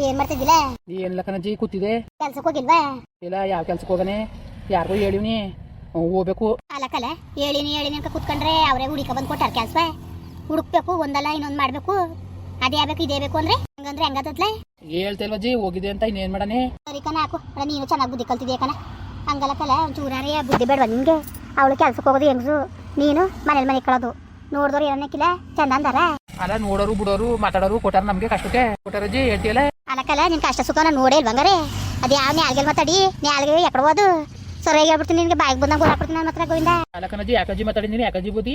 ಏನ್ ಮಾಡ್ತಿದ್ದಿಲ್ಲ? ಏನಿಲ್ಲ ಜೀ ಕೂತಿದೆ ಕೆಲ್ಸಕ್ಕೆ ಹೋಗಿಲ್ವಾ? ಇಲ್ಲ ಯಾವ ಕೆಲ್ಸಕ್ಕೆ ಹೋಗನೆ? ಯಾರಿಗೂ ಹೇಳಿವ್ನಿ. ಹೋಗ್ಬೇಕು. ಅಲಕಲ್ಲ ಹೇಳಿನಿ ಹೇಳಿನಿ ಅಂತ ಕುತ್ಕೊಂಡ್ರೆ ಅವರೇ ಹುಡುಕ ಬಂದು ಕೊಟ್ಟಾರ ಕೆಲ್ಸ ಹುಡುಕ್ಬೇಕು ಒಂದಲ್ಲ ಇನ್ನೊಂದು ಮಾಡ್ಬೇಕು. ಅದೇ ಆಗ್ಬೇಕು ಇದೇ ಬೇಕು ಅಂದ್ರೆ? ಹಂಗಂದ್ರೆ ಹೆಂಗತ್ತತ್ಲೆ ಹೇಳ್ತಾ ಜೀ ಹೋಗಿದೆ ಅಂತ ಇನ್ನೇನ್ ಮಾಡನೆ? ಸರಿ ಕಣ ಹಾಕು. ಅಲ್ಲ ನೀನು ಚೆನ್ನಾಗಿ ಬುದ್ಧಿ ಕಲ್ತಿದ್ಯಾ ಕಣ? ಹಂಗಲ್ಲಕಲ್ಲ ಚೂರಾರಿಯ ಬುದ್ಧಿ ಬೇಡವಾ ನಿನ್ಗೆ? ಅವಳು ಕೆಲ್ಸಕ್ಕೆ ಹೋಗೋದು ಹೆಂಗ್ಸು? ನೀನು ಮನೇಲಿ ಮನೆ ಕಳೋದು. ನೋಡಿದವ್ರು ಏನಕ್ಕಿಲ್ಲ ಚಂದ ಅಂದಾರ? ಅಲ್ಲ ನೋಡೋರು ಬಿಡೋರು ಮಾತಾಡೋರು ಕೊಟ್ಟಾರ ನಮಗೆ ಕಷ್ಟಕ್ಕೆ. ಕೊಟ್ಟಾರಜ್ಜಿ ಹೇಳ್ತಿಯಲ್ಲ? ಅಲ್ಲಕ್ಕಲ್ಲ ನಿನ್ ಕಷ್ಟ ಸುಖನ ನೋಡೇ ಬಂಗಾರೆ ಅದ್ ಯಾವ ನ್ಯಾಲ್ಗೆಲ್ ಮಾತಾಡಿ? ನ್ಯಾಲ್ಗೆ ಎಕಡೆ ಹೋದು. ಸರಿ ಹೇಳ್ಬಿಡ್ತೀನಿ ನಿನ್ಗೆ ಬಾಯಿಗೆ ಬಂದಾಗ ಹೊರಾಕ್ಬಿಡ್ತೀನಿ ನನ್ನ ಹತ್ರ ಗೋವಿಂದ. ಅಲ್ಲ ಕಣಜ್ಜಿ ಯಾಕಜ್ಜಿ ಮಾತಾಡಿದ್ದೀನಿ ಯಾಕಜ್ಜಿ ಬುದ್ಧಿ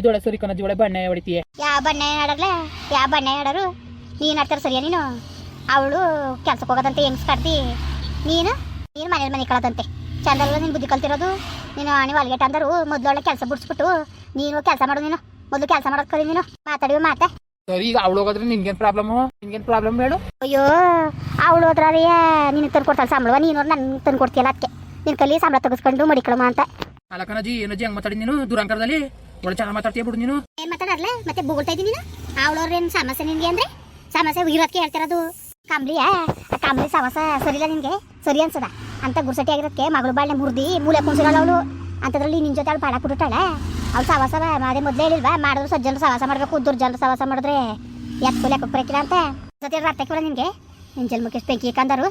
ಇದೊಳ ಸರಿ ಕನಜಿ ಒಳೆ ಬಣ್ಣ ಹೊಡಿತೀಯ. ಯಾವ ಬಣ್ಣ ಆಡಲ್ಲ ಯಾವ ಬಣ್ಣ ಆಡರು ನೀನು ಆಡ್ತಾರೆ ಸರಿಯ ನೀನು? ಅವಳು ಕೆಲ್ಸಕ್ಕೆ ಹೋಗದಂತೆ ಹೆಂಗ್ಸ್ ಕಟ್ತಿ ನೀನು? ನೀನು ಮನೇಲಿ ಮನೆ ಕಳದಂತೆ. ಚಂದಲ್ಲ ನಿನ್ ಬುದ್ಧಿ ಕಲ್ತಿರೋದು. ನೀನು ನೀವು ಅಲ್ಗೆಟ್ ಅಂದರು ಮೊದಲೊಳ್ಳೆ ಕೆಲಸ ಬಿಡಿಸ್ಬಿಟ್ಟು ನೀನು ಕೆಲಸ ಮಾಡು ನೀನು. ಮೊದಲು ಕೆಲಸ ಮಾಡೋದ್ ಕಲಿ ನೀನು? ಮಾತಾಡಿವ ಮಾತೆ? ಸರಿ ಈಗ ಅವಳು ಹೋಗೋದ್ರೆ ನಿನ್ಗೇನ್ ಪ್ರಾಬ್ಲಮ್ ನಿನ್ಗೇನ್ ಪ್ರಾಬ್ಲಮ್ ಹೇಳು? ಅಯ್ಯೋ ಅವಳು ಹೋದ್ರಾರೆ ನಿನಗೆ ತಂದು ಕೊಡ್ತಾಳೆ ಸಂಬಳವ? ನೀನು ನನ್ ತಂದು ಕೊಡ್ತೀಯಲ್ಲ ಅದಕ್ಕೆ ನಿನ್ ಕಲಿ ಸಂಬಳ ತೆಗೆಸ್ಕೊಂಡು ಮಡಿಕಳಮ ಅಂತ. ಅಲಕನಜಿ ಏನಜಿ ಹಂಗ್ ಮಾತಾಡಿ ನೀನು? ದುರಂಕರದಲ್ಲಿ ಒಳ್ಳೆ ಚೆನ್ನಾಗಿ ಮಾತಾಡ್ತೀಯ ಬಿಡು ನೀನು. ಏನ್ ಮಾತಾಡಲ್ಲ ಮತ್ತೆ ಬೊಗಳ್ತಾ ಇದ್ದೀನಿ ನೀನು? ಅವಳವ್ರೇನು ಸಮಸ್ಯೆ ನಿನ್ಗೆ ಅಂದ್ರೆ? ಸಮಸ್ಯೆ ಇರೋದಕ್ಕೆ ಹೇಳ್ತಿರೋದು. ಕಾಂಬ್ಲಿಯ ಆ ಕಾಂಬ್ಲಿ ಸಮಸ್ಯೆ ಸರಿಲ್ಲ ನಿನ್ಗೆ? ಸರಿ ಅನ್ಸದ? ಅಂತ ಗುರ್ಸಟಿ ಆಗಿರೋದಕ್ಕೆ ಮಗಳು ಬಾಳೆ ಮುರ್ದಿ ಮೂಲೆ ಕುಂಸಿರಲ್ಲ ಅವಳು. ಅಂತದ್ರಲ್ಲಿ ನಿನ್ ಜೊತೆ ಅವಳು ಬಾಳ ಕೊಟ್ಟಿರ್ತಾಳೆ ಅವಳು ಸವಾಸ ಅದೇ ಮೊದಲೇ ಹೇಳಿಲ್ವಾ ಮಾಡಿದ್ರು ಸಜ್ಜನರು ಸವಾಸ ಮಾಡಬೇಕು ದುರ್ಜನರು ಸವಾಸ ಮಾಡಿದ್ರೆ ಎತ್ತು ಲೆಕ್ಕ ಬರಕಿಲ್ಲ ಅಂತ. ಸತಿ ಅರ್ಥ ಬರ ನಿಮಗೆ ನಿನ್ ಜನ್ಮಕ್ಕೆ ಬೆಂಕಿ ಕಂದರು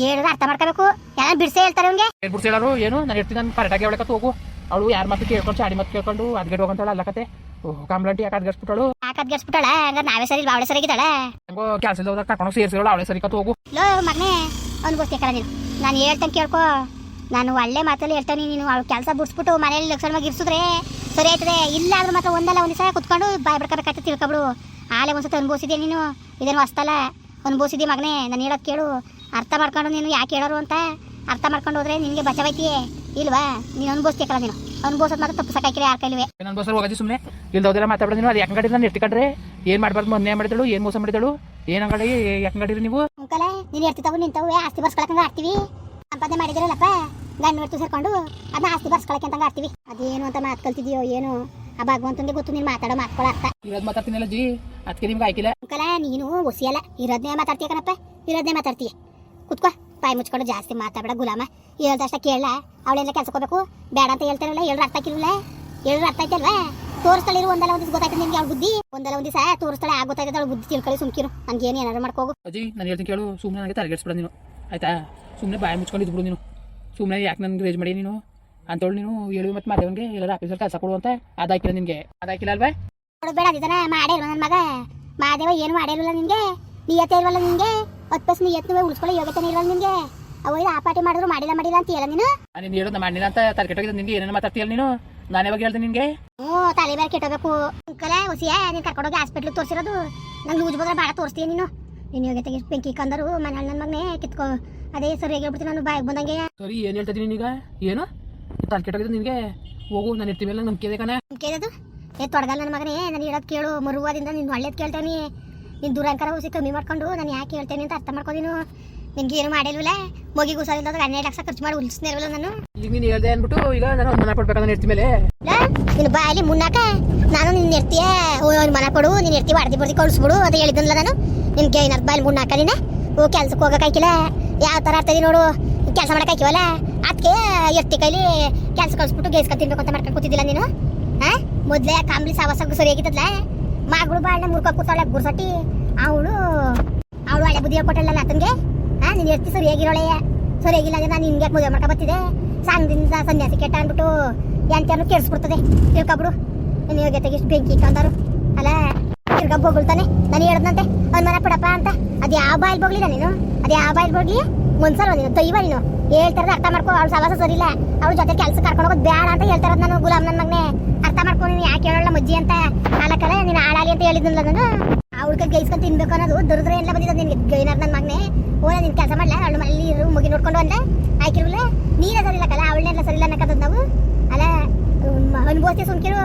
ಹೇಳಿದ್ರೆ ಅರ್ಥ ಮಾಡ್ಕೋಬೇಕು. ಯಾರು ಬಿಡ್ಸೇ ಹೇಳ್ತಾರೆ ಅವ್ನಿಗೆ ಬಿಡಿಸಿ ಹೇಳೋರು? ಏನು? ನಾನು ಇರ್ತೀನಿ ನಾನು ಕರೆಕ್ಟಾಗಿ ಹೇಳಕತ್ತು ಹೋಗು. ಅವಳು ಯಾರ ಮಾತು ಕೇಳ್ಕೊಂಡು ಚಾಡಿ ಮಾತು ಕೇಳ್ಕೊಂಡು ಅದ್ಗಡೆ ಹೋಗಂತಾಳ ಅಲ್ಲ ಕತೆ. ಓಹ್ ಕಾಮ್ಲಂಟಿ ಯಾಕೆ ಅದ್ಗಡ್ಸ್ಬಿಟ್ಟಳು ಯಾಕೆ ಅದ್ಗೆಡ್ಸ್ಬಿಟ್ಟಾಳ ಹಂಗಾರೆ ನಾವೇ ಸರಿ ಅವಳೆ ಸರಿಗಿದ್ದಾಳೆ ಹೆಂಗೋ ಕೆಲಸದ ಹೋದಾಗ ಕರ್ಕೊಂಡು ಸೇರಿಸಿರೋಳು ಅವಳೆ ಸರಿ ಕತ್ತು ಹೋಗು. ಲೋ ಮಗನೇ ಅವ್ನಿಗೋಸ್ಕರ ನೀನು. ನಾನು ಹೇಳ್ತಂಗೆ ಕೇಳ್ಕೊ. ನಾನು ಒಳ್ಳೆ ಮಾತಲ್ಲಿ ಹೇಳ್ತಾನೆ ನೀನು ಅವ್ಳು ಕೆಲಸ ಬಿಡಿಸ್ಬಿಟ್ಟು ಮನೇಲಿ ಲಕ್ಷಣವಾಗಿ ಇರಿಸಿದ್ರೆ ಸರಿ ಆಯ್ತದೆ. ಇಲ್ಲ ಆದ್ರೂ ಮಾತ್ರ ಒಂದಲ್ಲ ಒಂದು ದಿವಸ ಕುತ್ಕೊಂಡು ಬಾಯ್ ಬಿಡ್ಕೋಬೇಕಾಗ್ತದೆ ತಿಳ್ಕೊಬಿಡು. ಆಲೆ ಒಂದ್ಸತಿ ಅನುಭವಿಸಿದ್ಯಾ ನೀನು? ಇದೇನು ಹೊಸ್ತಲ್ಲ ಅನುಭವಿಸಿದಿ ಮಗನೇ? ನಾನು ಹೇಳೋದು ಕೇಳು. ಅರ್ಥ ಮಾಡ್ಕೊಂಡು ನೀನು ಯಾಕೆ ಹೇಳೋರು ಅಂತ ಅರ್ಥ ಮಾಡ್ಕೊಂಡು ಹೋದ್ರೆ ನಿನಗೆ ಬಚಾವೈತಿ ಇಲ್ವಾ? ನೀನು ಅನುಭವಿಸ್ತೀಯಲ್ಲ ನೀನು. ಅನುಭವಿಸೋದು ಮಾತ್ರ ತಪ್ಪು ಸಾಕಾಕಿರಿ ಯಾರ ಕೈಲಿವೆ? ನನ್ನ ಹೋಗಿ ಹೋಗೋದು ಸುಮ್ಮನೆ ಇಲ್ದೋದೆಲ್ಲ ಮಾತಾಡೋದು ನೀವು ಅದು ಯಾಕೆ ನಾನು ಇಟ್ಕೊಂಡ್ರೆ ಏನು ಮಾಡಬಾರ್ದು? ಮೊನ್ನೆ ಮಾಡಿದಳು ಏನು ಮೋಸ ಮಾಡಿದಳು? ಏನು ಅಂಗಡಿ ಯಾಕೆ ಗಡಿರಿ ನೀವು? ಅಂಕಲ ನೀನು ಎರ್ತಿತಾವು ನಿಂತವೇ ಆಸ್ತಿ ಬರ್ಸ್ಕೊಳಕಂಗ ಆಡ್ತೀವಿ? ಸಂಪಾದನೆ ಮಾಡಿದಿರಲ್ಲಪ್ಪ. ಗಂಡು ನೋಡ್ತು ಸೇರ್ಕೊಂಡು. ಅದನ್ನ ಆಸ್ತಿ ಬರ್ಸ್ಕೊಳಕ್ಕೆ ಅಂತ ಆಡ್ತೀವಿ. ಅದೇನು ಅಂತ ಮಾತು ಕಲ್ತಿದ್ಯೋ ಏನು. ಆ ಭಗವಂತನಿಗೆ ಗೊತ್ತು ನೀನು ಮಾತಾಡೋ ಮಾತ್ಕೊಳ ಅರ್ಥ ಇರೋದು ಮಾತಾಡ್ತೀನಲ್ಲ ಜಿ? ಅದಕ್ಕೆ ನಿಮ್ಗೆ ಆಯ್ಕಿಲ್ಲ? ಅಂಕಲ ನೀನು ಒಸಿಯಲ್ಲ ಇರೋದನ್ನೇ ಮಾತಾಡ್ತೀಯ ಕಣಪ್ಪ. ಇರೋದನ್ನೇ ಮಾತಾಡ್ತೀಯ. ಕುತ್ಕೋ. ಬಾಯಿ ಮುಚ್ಕೊಂಡು ಜಾಸ್ತಿ ಮಾತಾಡಬೇಡ ಗುಲಾಮ. ಹೇಳ್ದಷ್ಟ ಕೇಳಲ್ಲ ಅವಳೆಲ್ಲ ಕೆಲಸ ಹೋಗ್ಬೇಕು. ಬೇಡ ಅಂತ ಹೇಳ್ತಾರಲ್ಲ ಹೇಳ್ರ ಅರ್ಥ ಆಗಿರಲಿಲ್ಲ ಹೇಳ್ರ ಅರ್ಥ ಆಯ್ತಲ್ವಾ? ತೋರಿಸ್ತಾಳೆ ಇರು ಒಂದಲ್ಲ ಒಂದು ದಿವಸ ಗೊತ್ತಾಯ್ತು ನಿಮ್ಗೆ ಅವ್ಳ ಬುದ್ಧಿ? ಒಂದಲ್ಲ ಒಂದು ದಿವಸ ತೋರಿಸ್ತಾಳೆ ಆಗ ಗೊತ್ತಾಯ್ತದೆ ಅವಳ ಬುದ್ಧಿ ತಿಳ್ಕೊಳ್ಳಿ ಸುಮ್ಕಿರು. ಹಂಗೇನು ಏನು ಏನಾದ್ರು ಮಾಡ್ಕೋಗು ಅಜಿ ನಾನು ಹೇಳ್ತೀನಿ ಕೇಳು. ಸುಮ್ಮನೆ ನನಗೆ ತಲೆಗೆಡ್ಸ್ಬಿಡ ನೀನು. ಆಯ್ತಾ? ಸುಮ್ಮನೆ ಬಾಯಿ ಮುಚ್ಕೊಂಡು ಇದ್ಬಿಡು ನೀನು. ಸುಮ್ಮನೆ ಯಾಕೆ ನನಗೆ ರೇಜ್ ಮಾಡಿ ನೀನು? ಅಂತೇಳಿ ನೀನು ಹೇಳಿ ಮತ್ತೆ ಮಾದೇವನ್ಗೆ ಎಲ್ಲರೂ ಆಫೀಸಲ್ಲಿ ಕೆಲಸ ಕೊಡು ಅಂತ ಅದಾಕಿಲ್ಲ ನಿನಗೆ. ಅದಾಕಿಲ್ಲ ಅಲ್ವೇ? ನೋಡು ಬೇಡ ಅದನ್ನ ಮಾಡೇ ಇಲ್ವ ನನ್ನ ಮಗ. ಮಾದೇವ ಏನು ಮಾಡಿರಲಿಲ್ಲ ನಿನಗೆ. ನಿಯತೆ ಇಲ್ವಲ್ಲ ನಿನಗೆ. ಹತ್ತು ಪಸ್ ನಿಯತ್ನ ಉಳಿಸ್ಕೊಳ್ಳೋ ಯೋಗ್ಯತೆ ಇರಲ್ಲ ನಿನಗೆ. ಅವಾಗ ಆ ಪಾರ್ಟಿ ಮಾಡಿದ್ರು ಮಾಡಿಲ್ಲ ಮಾಡಿಲ್ಲ ಅಂತ ಹೇಳ ನೀನು? ನಾನು ಹೇಳೋದು ಮಾಡಿಲ್ಲ ಅಂತ ತಲೆ ಕೆಟ್ಟೋಗಿದೆ ನಿನಗೆ. ಏನೇನು ಮಾತಾಡ್ತೀಯಲ್ಲ ನೀನು? ನಾನೇ ಯಾವಾಗ ಹೇಳ್ತೀನಿ ನಿನಗೆ? ಹ್ಞೂ ತಲೆ ಬೇರೆ ಕೆಟ್ಟೋಗಬೇಕು. ಅಂಕಲ ಹುಸಿಯ ನೀನು ಕರ್ಕೊಂಡೋಗಿ ಹಾಸ್ಪಿಟ್ಲಿಗೆ ತೋರಿಸಿರೋದು. ನಂಗೆ ಲೂಜ್ ಬಂದ್ರೆ ಭಾಳ ತೋರಿಸ್ತೀಯ ನೀನು. ನೀನು ಯೋಗ್ಯತೆಗೆ ಬೆಂಕಿ ಕಂದರು ಮನೆ ನನ್ನ ಮಗನೇ ಕಿತ್ಕೊ ಅದೇ ಸರಿಯಾಗಿ ಹೇಳ್ಬಿಡ್ತೀನಿ ನಾನು ಬಾಯಿಗೆ ಬಂದಂಗೆ. ಸರಿ ಏನು ಹೇಳ್ತಿದ್ದೀನಿ ನೀನೀಗ? ಏನು? ತಲೆ ಕೆಟ್ಟೋಗಿದೆ ನಿನಗೆ? ಹೋಗು ನಾನು ಇರ್ತೀವಲ್ಲ ನಂಬಿಕೆ ಇದೆ ಕಣ ಕೇಳೋದು? ಏ ತೊಡಗಲ್ಲ ನನ್ನ ಮಗನೇ ನಾನು ಹೇಳೋದು ಕೇಳು ಮರುವಾದಿಂದ ನಿನ್ನ ಒಳ್ಳೇದು ಕೇಳ್ತೇನೆ. ನಿನ್ನ ದುರಂಕಾರ ಹುಸಿ ಕಮ್ಮಿ ಮಾಡ್ಕೊಂಡು ನಾನು ಯಾಕೆ ಹೇಳ್ತೇನೆ ಅಂತ ಅರ್ಥ ಮಾಡ್ಕೊ ನೀನು. ನಿನ್ಗೆ ಏನು ಮಾಡಿಲ್ವಲ್ಲ? ಮಗಿಗೆ ಹುಷಾರಿಲ್ಲದಾಗ ಹನ್ನೆರಡು ಲಕ್ಷ ಖರ್ಚು ಮಾಡಿ ಉಳಿಸ್ನೇ ಇರಲ್ಲ ನಾನು? ಈಗ ನೀನು ಹೇಳ್ದೆ ಅಂದ್ಬಿಟ್ಟು ಈಗ ನಾನು ಮನ ಮನೆ ನಾನು ಇರ್ತಿ ಮೇಲೆ. ನಿನ್ನ ಬಾಯಲ್ಲಿ ಮುನ್ನಾಕ? ನಾನು ನಿನ್ನ ಇರ್ತೀಯ? ಅವ್ನು ಮನ ಕೊಡು ನೀನು ಇರ್ತೀವಿ ಅಡ್ದಿ ಬರ್ದಿ ಕಳಿಸ್ಬಿಡು ಅಂತ ಹೇಳಿದ್ನಲ್ಲ ನಾನು. ನಿನ್ಗೆ ಏನಾರು ಬಾಯಲ್ಲಿ ಮುನ್ನಾಕ ನೀನೆ? ಓ ಕೆಲ್ಸಕ್ಕೆ ಹೋಗಕ್ಕಾಯ್ಕಿಲ್ಲ ಯಾವ ಥರ ಆಗ್ತದೆ ನೋಡು. ಕೆಲಸ ಮಾಡಕ್ಕಾಯ್ಕಿವಲ್ಲ ಅದಕ್ಕೆ ಎತ್ತಿ ಕೈಲಿ ಕೆಲಸ ಕಳಿಸ್ಬಿಟ್ಟು ಗೇಸ್ಕ ತಿನ್ಬೇಕು ಅಂತ ಮಾಡ್ಕೊಂಡು ಕೂತಿದ್ದಿಲ್ಲ ನೀನು? ಹಾ ಮೊದಲೇ ಕಾಂಬ್ಲಿ ಸಾವಾಸ ಸರಿಯಾಗಿದ್ದಲ್ಲ ಮಗಳು ಬಾಳ್ನ ಮುರ್ಕ ಕೂತಾಳೆ ಗುರ್ಸಟ್ಟಿ ಅವಳು ಅವಳು ಒಳ್ಳೆ ಬುದ್ಧಿ ಕೊಟ್ಟಲ್ಲ ಆತನ್ಗೆ ಹಾ ನೀನು ಎತ್ತಿ ಸರಿಯಾಗಿರೋಳೆಯ ಸರಿಯಾಗಿಲ್ಲ ಅಂದ್ರೆ ನಾನು ನಿನ್ಗೆ ಮದುವೆ ಮಾಡ್ಕೊ ಬರ್ತಿದ್ದೆ ದಿನ ಸನ್ಯಾಸಿ ಕೆಟ್ಟ ಅಂದ್ಬಿಟ್ಟು ಎಂತೆಯನ್ನು ಕೇಳಿಸ್ಬಿಡ್ತದೆ ತಿಳ್ಕೊಬಿಡು ನೀನು ಯೋಗ್ಯತೆಗೆ ಇಷ್ಟು ಬೆಂಕಿ ಕಂದರು ಅಲ್ಲ, ತಿರ್ಗ ಬೊಗಳ್ತಾನೆ. ನಾನು ಹೇಳ್ದಂತೆ. ಅವ್ನ ಮನ ಪಡಪ್ಪ ಅಂತ. ಅದು ಯಾವ ಬಾಯಲ್ಲಿ ಬೊಗ್ಲಿಲ್ಲ ನೀನು? ಅದು ಬಾಯಿ ಬಾಯಿಲ್ ಬೊಗ್ಲಿ ಮನ್ಸಲ್ವ ತೈ ಬಾಯಿ ನೀನು. ಹೇಳ್ತಾರದ ಅರ್ಥ ಮಾಡ್ಕೋ, ಅವ್ಳ ಸವಾಸ ಸರಿಲ್ಲ ಅವ್ಳ ಜೊತೆ ಕೆಲಸ ಕರ್ಕೊಂಡು ಹೋಗೋದು ಬೇಡ ಅಂತ ಹೇಳ್ತಾರದ ನಾನು ಗುಲಾಮ್ ನನ್ನ ಮಗನೇ. ಅರ್ಥ ಮಾಡ್ಕೊ ನೀನು, ಯಾಕೆ ಹೇಳೋಲ್ಲ ಮಜ್ಜಿ ಅಂತ. ಹಾಲಕ್ಕಲ್ಲ ನೀನು ಹಾಳಾಲಿ ಅಂತ ಹೇಳಿದ್ನಲ್ಲ ನಾನು. ಅವ್ಳಿಗೆ ಗೈಸ್ಕೊಂಡು ತಿನ್ಬೇಕು ಅನ್ನೋದು ದುರ್ದ್ರೆ ಎಲ್ಲ ಬಂದಿದ್ದ ನಿನ್ಗೆ. ಗೈನರ್ ನನ್ನ ಮಗನೇ. ಓನ ನಿನ್ ಕೆಲಸ ಮಾಡಲ್ಲ ಅವಳು ಮಲ್ಲಿ ಮುಗಿ ನೋಡ್ಕೊಂಡು ಅಂದೆ ಆಯ್ಕಿರಲ್ಲ ನೀನೇ ಸರಿಲ್ಲ ಕಲ್ಲ ಅವಳನ್ನೆಲ್ಲ ಸರಿಲ್ಲ ಇಲ್ಲ ಅನ್ನಕತ್ತದ ನಾವು. ಅಲ್ಲ ಅನುಭವಿಸಿ ಸುಮ್ಕಿರು.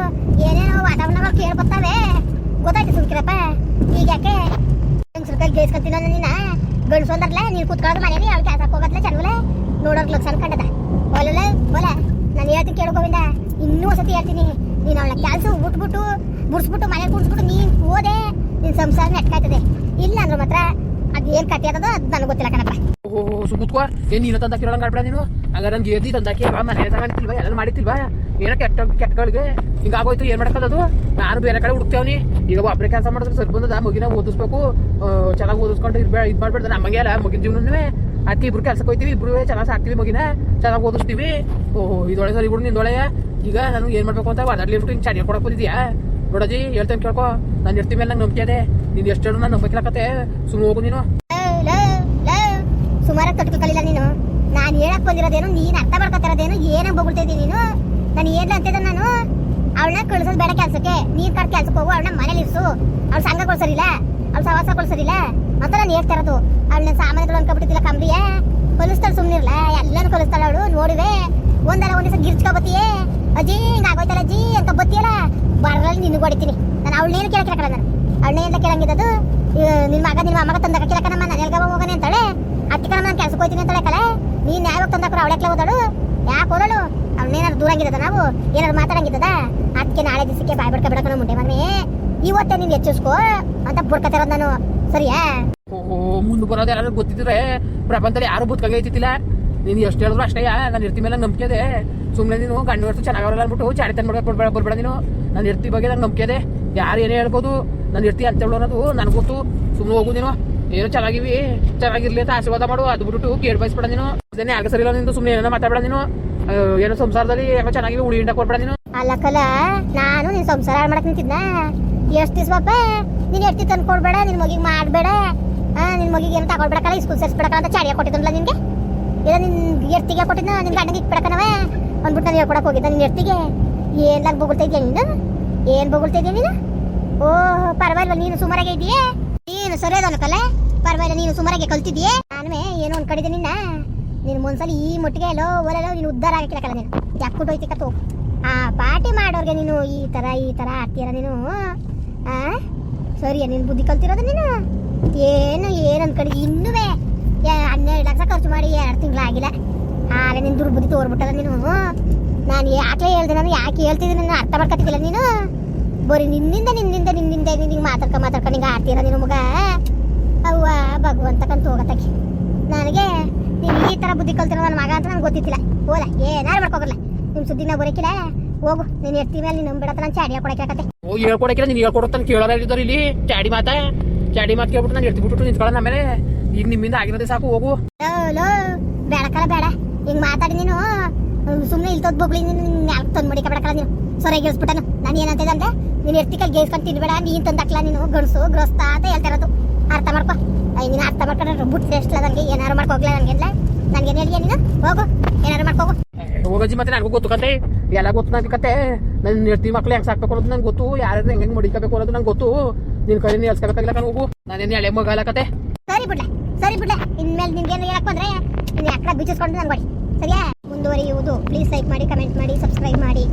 ಏನೇನೋ ವಾತಾವರಣ ಕೇಳ್ಕೊತಾವೆ. ಗೊತ್ತಾಯ್ತು ಸುಮ್ಕಿರಪ್ಪ. ಈಗ ಯಾಕೆ? ಗೈಸ್ಕೊಂತಿನ ನೀನ? ಗಂಡಸು ಅಂದ್ರಲ್ಲ ನೀನು ಕುತ್ಕೊಳ್ಳೋದು ಮನೇಲಿ ಅವ್ಳು ಕೆಲಸಕ್ಕೆ ಹೋಗತ್ಲೆ ಚಲೋಲೆ ನೋಡೋರ್ ಲಕ್ಷಣ ಕಂಡದ. ಒಲ್ಲ ಒಲ. ನಾನು ಹೇಳ್ತೀನಿ ಕೇಳು ಗೋವಿಂದ. ಇನ್ನೂ ಒಂದ್ಸತಿ ಹೇಳ್ತೀನಿ. ನೀನು ಅವಳ ಕೆಲಸ ಬಿಟ್ಬಿಟ್ಟು ಬುಡ್ಸ್ಬಿಟ್ಟು ಮನೆ ಕುಡಿಸ್ಬಿಟ್ಟು ನೀನು ಹೋದೆ ನಿನ್ನ ಸಂಸಾರ ನೆಟ್ಕಾಯ್ತದೆ. ಇಲ್ಲ ಅಂದ್ರೆ ಮಾತ್ರ ಅದೇನ್ ಕತೆ ಅದದ ಅದು ನನಗೆ ಗೊತ್ತಿಲ್ಲ ಕಣಪ್ಪ. ಓಹೋ ಸುಗುತ್ಕೋ ಏನ್ ನೀನು ತಂದಾಕಿರೋಣ ಕಾಡ್ಬೇಡ ನೀನು? ಹಂಗಾರೆ ನಂಗೆ ಏದಿ ತಂದಾಕಿ ಬಾ ಮನೆ ತಗೊಂಡಿಲ್ವ ಎಲ್ಲ ಮಾಡಿತ್ತಿಲ್ವಾ ಏನೋ ಕೆಟ್ಟ ಕೆಟ್ಟಗಳಿಗೆ ಹಿಂಗಾಗೋಯ್ತು ಏನು ಮಾಡ್ಕೊಳ್ಳೋದು ನಾನು ಬೇರೆ ಕಡೆ ಹುಡುಕ್ತೇವನಿ ಈಗ ಒಬ್ಬರೇ ಕೆಲಸ ಮಾಡಿದ್ರೆ ಸರಿ ಬಂದದ, ಮಗಿನ ಓದಿಸ್ಬೇಕು. ಚೆನ್ನಾಗಿ ಓದಿಸ್ಕೊಂಡು ಇರ್ಬೇಡ ಇದು ಮಾಡ್ಬೇಡ ನಮಗೆ ಅಲ್ಲ, ಮಗಿನ ಜೀವನವೇ ಅದಕ್ಕೆ ಇಬ್ರು ಕೆಲಸಕ್ಕೆ ಹೋಯ್ತೀವಿ, ಇಬ್ರು ಚೆನ್ನಾಗಿ ಸಾಕ್ತೀವಿ ಮಗಿನ. ಚೆನ್ನಾಗಿ ಓದಿಸ್ತೀವಿ. ಓಹೋ ಇದೊಳೆ ಸರಿ ಬಿಡು ನಿಂದೊಳೆ ಈಗ ನಾನು ಏನು ಮಾಡ್ಬೇಕು ಅಂತ ಅದರಲ್ಲಿ ಬಿಟ್ಟು ಹಿಂಗೆ ಚಡಿ ಕೊಡಕ್ ಬಂದಿದ್ಯಾ? ನೋಡಜಿ, ಹೇಳ್ತೇನೆ ಕೇಳ್ಕೊ. ನಾನು ಇರ್ತೀವಿ ಮೇಲೆ ನಂಗೆ ನಂಬಿಕೆ ಅದೇ ನೀನು ಎಷ್ಟು ನಾನು ನಂಬಿಕೆ ಸುಮ್ಮನೆ ಹೋಗು ನೀನು. ತೊಟ್ಕು ಕಲಿಲ್ಲ ನೀನು? ನಾನು ಹೇಳಕ್ ಬಂದಿರೋದೇನು, ನೀನು ಅರ್ಥ ಮಾಡ್ಕೊತಿರೋದೇನು, ಏನೋ ಇದ್ದೀನಿ ನೀನು? ನಾನು ಏನ್ ಅಂತಿದ್ದ ನಾನು? ಅವಳನ್ನ ಕಳ್ಸೋದು ಬೇಡ ಕೆಲ್ಸಕ್ಕೆ. ನೀರ್ ಕಟ್ ಕೆಲ್ಸಕ್ಕೆ ಹೋಗು, ಅವಳನ್ನ ಮನೇಲಿ ಇರಿಸು. ಅವ್ಳ ಸಂಘ ಕೊಳ್ಸರಿಲ್ಲ ಅವ್ಳ ಸವಾಸ ಕೊಳ್ಸರಿಲ್ಲ ಅಂತ ನಾನು ಹೇಳ್ತಾ ಇರೋದು, ಅವಳನ್ನ ಸಾಮಾನ್ಯಗಳು ಅನ್ಕೊಬಿಟ್ಟಿದ್ದಿಲ್ಲ ಕಂಬಿಯ ಕಲಿಸ್ತಾಳೆ ಸುಮ್ನಿರ್ಲ, ಎಲ್ಲಾನು ಕಲಿಸ್ತಾಳೆ ಅವಳು, ನೋಡುವೆ? ಒಂದಲ್ಲ ಒಂದ್ ದಿವಸ ಗಿರ್ಚ್ಕೊಬತ್ತಿಯೇ? ಅಜ್ಜಿ ಹಿಂಗ ಆಗೋಯ್ತಲ್ಲ ಅಜ್ಜಿ ಅಂತ ಬತ್ತಿಯಲ್ಲ? ಬರಲ್ಲ ನಿನ್ನ ಹೊಡಿತೀನಿ. ನಾನು ಅವಳನ್ನೇನು ಕೇಳಕ್ಕೆ ನಾನು. ಅವಳನ್ನೇ ಅಂತ ಕೇಳಂಗಿದ್ದದು ನಿಮ್ಮ ಮಗ ನಿಮ್ಮ ಮಗ ತಂದಕ ಕೇಳಕ್ಕೆ ನಮ್ಮ ನಾನು ಎಲ್ಗ ಹೋಗನೆ ಅಂತಾಳೆ? ಅತ್ತಿ ಕಣ ನಾನು ಕೆಲ್ಸಕ್ಕೆ ಹೋಯ್ತೀನಿ ಅಂತ ಕಲೆ. ನೀನ್ ಯಾವಾಗ ತಂದಕ್ರು ಅವಳೆಕ್ಲೆ ಹೋದಳು? ಯಾಕೆ ಹೋದಳು? ದೂರ ದೂರಂಗಿದ್ದದ ನಾವು? ಏನಾರು ಮಾತಾಡಂಗಿದ್ದದ? ಅದಕ್ಕೆ ನಾಳೆ ದಿವಸಕ್ಕೆ ಬಾಯ್ ಬಿಡ್ಕ ಬಿಡಕ ಮುಂಡೆ ಮಗನೇ. ಇವತ್ತೇ ನೀನ್ ಹೆಚ್ಚಿಸ್ಕೋ ಅಂತ ಬುಡ್ಕತಿರೋದು ನಾನು. ಸರಿಯಾ? ಓ ಮುಂದೆ ಬರೋದು ಯಾರು ಗೊತ್ತಿದ್ರೆ ಪ್ರಪಂಚದಲ್ಲಿ ಯಾರು ಬದುಕಾಗೆ ಐತಿಲ್ಲ ನೀನು ಎಷ್ಟು ಹೇಳಿದ್ರು ಅಷ್ಟೇ ನಾನು ಇರ್ತಿ ಮೇಲೆ ನಂಬಿಕೆ ಇದೆ. ಸುಮ್ಮನೆ ನೀನು ಗಂಡು ಹೊರತು ಚೆನ್ನಾಗಿರಲ್ಲ ಅಂದ್ಬಿಟ್ಟು ಚಾಡಿ ತಂದು ಬಿಡ್ಬೇಡ ಬರ್ಬೇಡ ನೀನು. ನಾನು ಇರ್ತಿ ಬಗ್ಗೆ ನಂಗೆ ನಂಬಿಕೆ ಇದೆ. ಯಾರು ಏನೇ ಹೇಳ್ಬೋದು, ನಾನು ಇರ್ತಿ ಅಂತ ಹೇಳೋ ಅನ್ನೋದು ನನಗೆ ಗೊತ್ತು. ಸುಮ್ಮನೆ ಹೋಗು ನೀನು. ಏನೋ ಚೆನ್ನಾಗಿವಿ, ಚೆನ್ನಾಗಿರ್ಲಿ ಅಂತ ಆಶೀರ್ವಾದ ಮಾಡು. ಅದು ಬಿಟ್ಟು ಕೇಳಿ ಬಯಸ್ಬೇಡ ನೀನು. ಅದೇನೇ ಆಗ ಸರಿ ಇಲ್ಲ ನಿಂದು ಸುಮ್ಮನೆ ಏನೋ ಮಾತಾಡಬೇಡ ನೀನು. ಏನೋ ಸಂಸಾರದಲ್ಲಿ ಏನೋ ಚೆನ್ನಾಗಿ ಉಳಿ ಹಿಂಡ ಕೊಡ್ಬೇಡ ನೀನು ಅಲ್ಲಕ್ಕಲ್ಲ ನಾನು ನಿನ್ ಸಂಸಾರ ಹಾಳು ಮಾಡಕ್ ನಿಂತಿದ್ನ? ಎಷ್ಟ್ ದಿವಸ ಬಾಪ ನೀನ್ ಎಷ್ಟಿ ತಂದು ಕೊಡ್ಬೇಡ, ನಿನ್ ಮಗಿಗೆ ಮಾಡ್ಬೇಡ? ನಿನ್ ಮಗಿಗೆ ಏನು ತಗೊಳ್ಬೇಡಕಲ್ಲ ಸ್ಕೂಲ್ ಸೇರ್ಸ್ಬೇಡಕಲ್ಲ ಅಂತ ಚಾಡಿಯ ಕೊಟ್ಟಿದ್ನಲ್ಲ ನಿನ್ಗೆ? ಇಲ್ಲ ನಿನ್ ಎರ್ತಿಗೆ ಕೊಟ್ಟಿದ್ನ, ನಿನ್ ಗಂಡಗೆ ಇಟ್ಬಿಡಕನವ ಅಂದ್ಬಿಟ್ಟು ನಾನು ಹೇಳ್ಕೊಡಕ್ ಹೋಗಿದ್ದ ನಿನ್ ಎರ್ತಿಗೆ? ಏನ್ಲಾಗ ಬೊಗುಳ್ತಾ ಇದೆಯಾ ನೀನು ಏನ್ ಬೊಗುಳ್ತಾ ನೀನು? ಓ ಪರವಾಗಿಲ್ಲ, ನೀನು ಸುಮಾರಾಗೆ ಇದೆಯೇ ನೀನು ಸರಿ ಕಲೆ? ಪರವಾಗಿಲ್ಲ, ನೀನು ಸುಮಾರಾಗಿ ಕಲ್ತಿದ್ಯೆ ನಾನು ಏನೋ ಒಂದ್ ಕಡಿದೆ ನಿನ್ನ. ನೀನು ಮುಂದ್ಸಲ ಈ ಮುಟ್ಟಿಗೆ ಎಲ್ಲೋ ಒಲೆಲ್ಲೋ ನೀನು ಉದ್ಧಾರ ಕಲ ನೀನು. ಯಾಕೆ ಹೋಯ್ತಿ ಕತ್ತು? ಆ, ಪಾರ್ಟಿ ಮಾಡೋರ್ಗೆ ನೀನು ಈ ತರ ಈ ತರ ಆಡ್ತೀರ ನೀನು. ಆ? ಸರಿ ನೀನು ಬುದ್ಧಿ ಕಲ್ತಿರೋದು ನೀನು? ಏನು ಏನು ಕಡೆ ಇನ್ನುವೇ ಹನ್ನೆರಡು ಲಕ್ಷ ಖರ್ಚು ಮಾಡಿ ಎರಡು ತಿಂಗಳು ಆಗಿಲ್ಲ ಆಗ ನಿನ್ ದುರ್ಬುದ್ಧಿ ತೋರ್ಬಿಟ್ಟದ ನೀನು. ನಾನು ಯಾಕೆ ಹೇಳ್ದೆ, ನಾನು ಯಾಕೆ ಹೇಳ್ತಿದ್ದೀನಿ ನಾನು ಅರ್ಥ ಮಾಡ್ಕೊತಿದ್ದಿಲ್ಲ ನೀನು? ಬರೀ ನಿನ್ನಿಂದ ನಿನ್ನಿಂದ ನಿನ್ನಿಂದ ನಿನಗೆ ಮಾತಾಡ್ಕ ಮಾತಾಡ್ಕೊಂಡು ಹಿಂಗೆ ಆಡ್ತೀರ ನಿನ್ನ ಮಗ ಅವ್ವ ಭಗವಂತಕ್ಕಂತ ಹೋಗತ್ತಕ್ಕೆ ನನಗೆ ನೀನು ಈ ಥರ ಬುದ್ಧಿ ಕಲ್ತಿರೋ ನನ್ನ ಮಗ ಅಂತ ನನಗೆ ಗೊತ್ತಿತ್ತಿಲ್ಲ ಹೋಲ ಏನಾರು ಮಾಡ್ಕೋಗಲ್ಲ ನಿಮ್ಮ ಸುದ್ದಿನ ಬರೋಕಿಲ್ಲ ಹೋಗು. ನೀನು ಎತ್ತಿ ಮೇಲೆ ನೀನು ನಂಬಿಡತ್ತ ನಾನು ಚಾಡಿ ಕೊಡಕ್ಕೆ ಹೋಗಿ ಹೇಳ್ಕೊಡಕ್ಕಿಲ್ಲ ನೀನು ಹೇಳ್ಕೊಡತ್ತಾನೆ ಕೇಳೋರ ಇಲ್ಲಿ? ಚಾಡಿ ಮಾತಾ? ಚಾಡಿ ಮಾತು ಕೇಳ್ಬಿಟ್ಟು ನಾನು ಎಡ್ತಿಬಿಟ್ಟು ನಿಂತ್ಕೊಳ್ಳೋಣ ಆಮೇಲೆ. ಈಗ ನಿಮ್ಮಿಂದ ಆಗಿರೋದೇ ಸಾಕು ಹೋಗು. ಲೋ ಲೋ ಬೇಡಕಲ್ಲ ಬೇಡ. ಹಿಂಗೆ ಮಾತಾಡಿ ನೀನು. ಸುಮ್ಮನೆ ಇಲ್ತೋದ್ ತೊದ್ ಬೊಗ್ಳಿ ನೀನು ಯಾಕೆ ತಂದು ಮಡಿಕ ಬೇಡಕಲ್ಲ ನೀನು ಸೊರೆ ಗಿಳಿಸ್ಬಿಟ್ಟನು ನಾನು ಏನಂತಿದ್ದೆ ಅಂದ್ರೆ ನೀನು ಎರ್ತಿಕಲ್ ಗೇಸ್ಕೊಂಡು ತಿನ್ಬೇಡ ನೀನ್ ತಂದಾಕ್ಲ ನೀನು ಗಣಸು ಗ್ರಸ್ತ ಅಂತ ಹೇಳ್ತಿರೋದು ಅರ್ಥ ಮಾಡ್ಕೊ. ಅಯ್ಯ ನೀನು ಅರ್ಥ ಮಾಡ್ಕೊಂಡ್ರೆ ಬುಟ್ಟು ಎಷ್ಟಲ್ಲ ನನಗೆ ಏನಾರು ಮಾಡ್ಕೋಗ್ಲ ನನಗೆಲ್ಲ ಏನು ಹೇಳಿಯ ನೀನು? ಹೋಗು ಏನಾರು ಮಾಡ್ಕೋಗು ಹೋಗಜ್ಜಿ ಮತ್ತೆ ನನಗೂ ಗೊತ್ತು ಕತೆ. ಎಲ್ಲ ಗೊತ್ತು ನನಗೆ ಕತೆ. ನನ್ನ ನೆಡ್ತಿ ಮಕ್ಳು ಹೆಂಗೆ ಸಾಕ್ಬೇಕು ಅನ್ನೋದು ನಂಗೆ ಗೊತ್ತು. ಯಾರು ಹೆಂಗೆ ಹೆಂಗೆ ಮಡಿಕಬೇಕು ಅನ್ನೋದು ನಂಗೆ ಗೊತ್ತು. ನಿನ್ನ ಕೈ ನಾನು ಹೋಗು. ನಾನು ಎಳೆ ಮಗ ಅಲ್ಲ ಕತೆ. ಸರಿ ಬಿಡ್ಲೆ ಸರಿ ಬಿಡ್ಲೆ. ಇನ್ಮೇಲೆ ನಿನ್ಗೇನು ಹೇಳಕ್ ಬಂದ್ರೆ ನೀನು ಯಾಕಡೆ ಬಿಚ್ಚಿಸ್ಕೊಂಡು ಮಾಡಿ ಸರಿಯಾ? ಮುಂದುವರಿಯುವುದು. ಪ್ಲೀಸ್ ಲೈಕ್ ಮಾಡಿ ಕಮೆಂಟ್ ಮಾಡಿ ಸಬ್ಸ್ಕ್ರೈಬ್ ಮಾಡಿ.